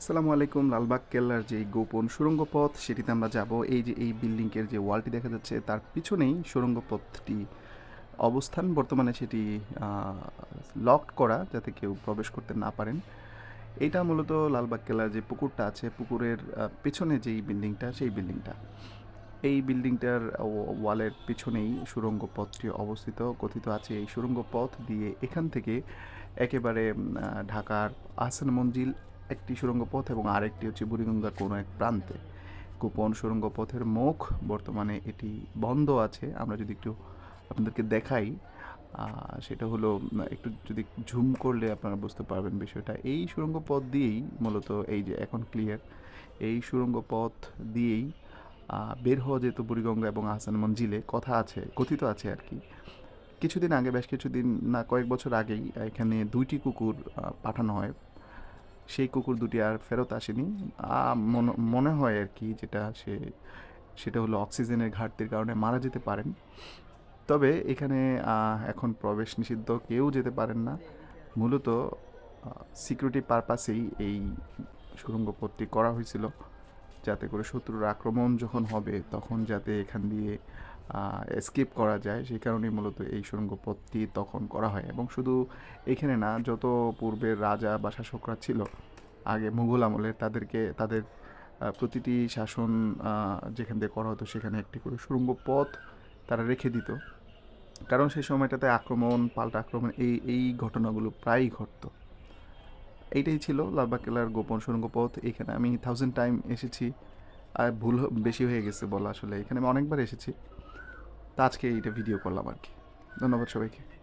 আসসালামু আলাইকুম, লালবাগ কেল্লার যে গোপন সুড়ঙ্গ পথ সেটিতে আমরা যাব। এই যে এই বিল্ডিংয়ের যে ওয়ালটি দেখা যাচ্ছে, তার পিছনেই সুড়ঙ্গ পথটি অবস্থান। বর্তমানে সেটি লকড করা, যাতে কেউ প্রবেশ করতে না পারেন। এইটা মূলত লালবাগ কেল্লার যে পুকুরটা আছে, পুকুরের পেছনে যেই বিল্ডিংটা, সেই বিল্ডিংটা। এই বিল্ডিংটার ওয়ালের পিছনেই সুড়ঙ্গ পথটি অবস্থিত, কথিত আছে। এই সুড়ঙ্গ পথ দিয়ে এখান থেকে একেবারে ঢাকার আহসান মঞ্জিল একটি সুড়ঙ্গ পথ এবং আরেকটি হচ্ছে বুড়িগঙ্গার কোনো এক প্রান্তে। গোপন সুড়ঙ্গ পথের মুখ, বর্তমানে এটি বন্ধ আছে। আমরা যদি একটু আপনাদেরকে দেখাই সেটা হলো একটু যদি ঝুম করলে আপনারা বুঝতে পারবেন বিষয়টা। এই সুরঙ্গ পথ দিয়েই মূলত এই যে এখন ক্লিয়ার এই সুড়ঙ্গ পথ দিয়েই বের হওয়া যেত বুড়িগঙ্গা এবং আহসান মঞ্জিলে কথা আছে, কথিত আছে আর কি। কিছুদিন আগে, বেশ কিছুদিন না, কয়েক বছর আগেই এখানে দুইটি কুকুর পাঠানো হয়। সেই কুকুর দুটি আর ফেরত আসেনি। মনে- হয় আর কি যেটা সে, সেটা হলো অক্সিজেনের ঘাটতির কারণে মারা যেতে পারেন। তবে এখানে এখন প্রবেশ নিষিদ্ধ, কেউ যেতে পারেন না। মূলত সিকিউরিটি পারপাসেই এই সুড়ঙ্গ পথটি করা হয়েছিল। যাতে করে শত্রুর আক্রমণ যখন হবে, তখন যাতে এখান দিয়ে এসকেপ করা যায়, সেই কারণেই মূলত এই সুড়ঙ্গ পথটি তখন করা হয়। এবং শুধু এখানে না, যত পূর্বের রাজা বা শাসকরা ছিল, আগে মুঘল আমলের তাদেরকে, তাদের প্রতিটি শাসন যেখান দিয়ে করা হতো সেখানে একটি করে সুড়ঙ্গ পথ তারা রেখে দিত। কারণ সেই সময়টাতে আক্রমণ, পাল্টা আক্রমণ, এই এই ঘটনাগুলো প্রায়ই ঘটতো। এইটাই ছিল লালবাগ কেল্লার গোপন সুড়ঙ্গ পথ এখানে আমি থাউজেন্ড টাইম এসেছি। আর ভুল বেশি হয়ে গেছে বলা আসলে। এখানে আমি অনেকবার এসেছি। তা আজকে এইটা ভিডিও করলাম আর কি। ধন্যবাদ সবাইকে।